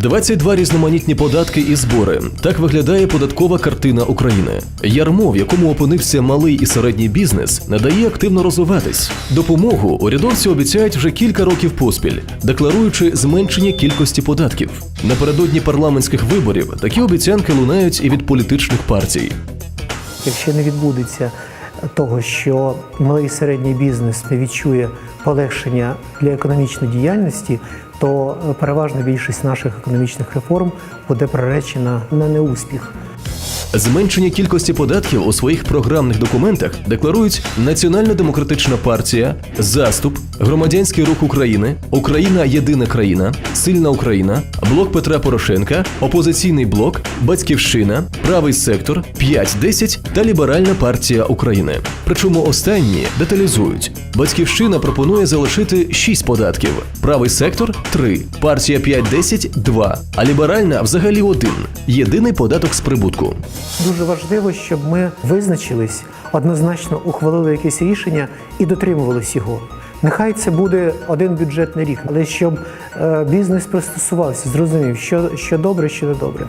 22 різноманітні податки і збори. Так виглядає податкова картина України. Ярмо, в якому опинився малий і середній бізнес, не дає активно розвиватись. Допомогу урядовці обіцяють вже кілька років поспіль, декларуючи зменшення кількості податків. Напередодні парламентських виборів такі обіцянки лунають і від політичних партій. Якщо не відбудеться того, що малий і середній бізнес не відчує полегшення для економічної діяльності, то переважна більшість наших економічних реформ буде приречена на неуспіх. Зменшення кількості податків у своїх програмних документах декларують Національна демократична партія, Заступ, Громадянський рух України, Україна Єдина країна, Сильна Україна, Блок Петра Порошенка, Опозиційний блок, Батьківщина, Правий сектор, 5-10 та Ліберальна партія України. Причому останні деталізують. Батьківщина пропонує залишити 6 податків, правий сектор 3, партія 5-10 – 2, а ліберальна взагалі один. Єдиний податок з прибутку. Дуже важливо, щоб ми визначились, однозначно ухвалили якесь рішення і дотримувались його. Нехай це буде один бюджетний рік, але щоб е, бізнес пристосувався, зрозумів, що, що добре, що не добре.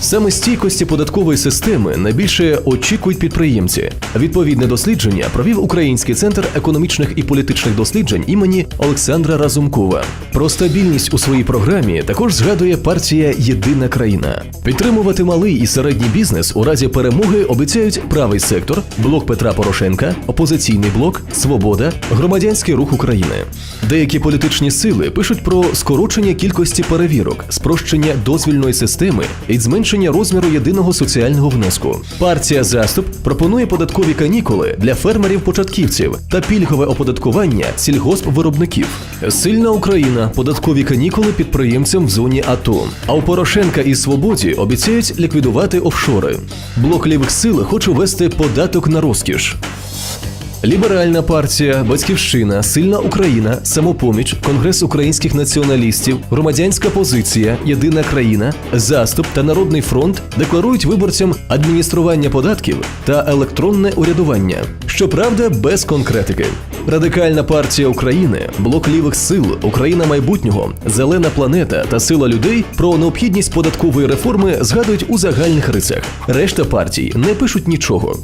Саме стійкості податкової системи найбільше очікують підприємці. Відповідне дослідження провів Український центр економічних і політичних досліджень імені Олександра Разумкова. Про стабільність у своїй програмі також згадує партія Єдина країна. Підтримувати малий і середній бізнес у разі перемоги обіцяють правий сектор, блок Петра Порошенка, опозиційний блок, Свобода, громадянський рух України. Деякі політичні сили пишуть про скорочення кількості перевірок, спрощення дозвільної системи і зменшення розміру єдиного соціального внеску. Партія Заступ пропонує податкові канікули для фермерів-початківців та пільгове оподаткування сільгоспвиробників. Сильна Україна податкові канікули підприємцям в зоні АТО. А у Порошенка і Свободі обіцяють ліквідувати офшори. Блок лівих сил хоче ввести податок на розкіш. Ліберальна партія, Батьківщина, Сильна Україна, Самопоміч, Конгрес українських націоналістів, Громадянська позиція, Єдина країна, Заступ та Народний фронт декларують виборцям адміністрування податків та електронне урядування. Щоправда, без конкретики. Радикальна партія України, блок лівих сил, Україна майбутнього, Зелена планета та сила людей про необхідність податкової реформи згадують у загальних рисах. Решта партій не пишуть нічого.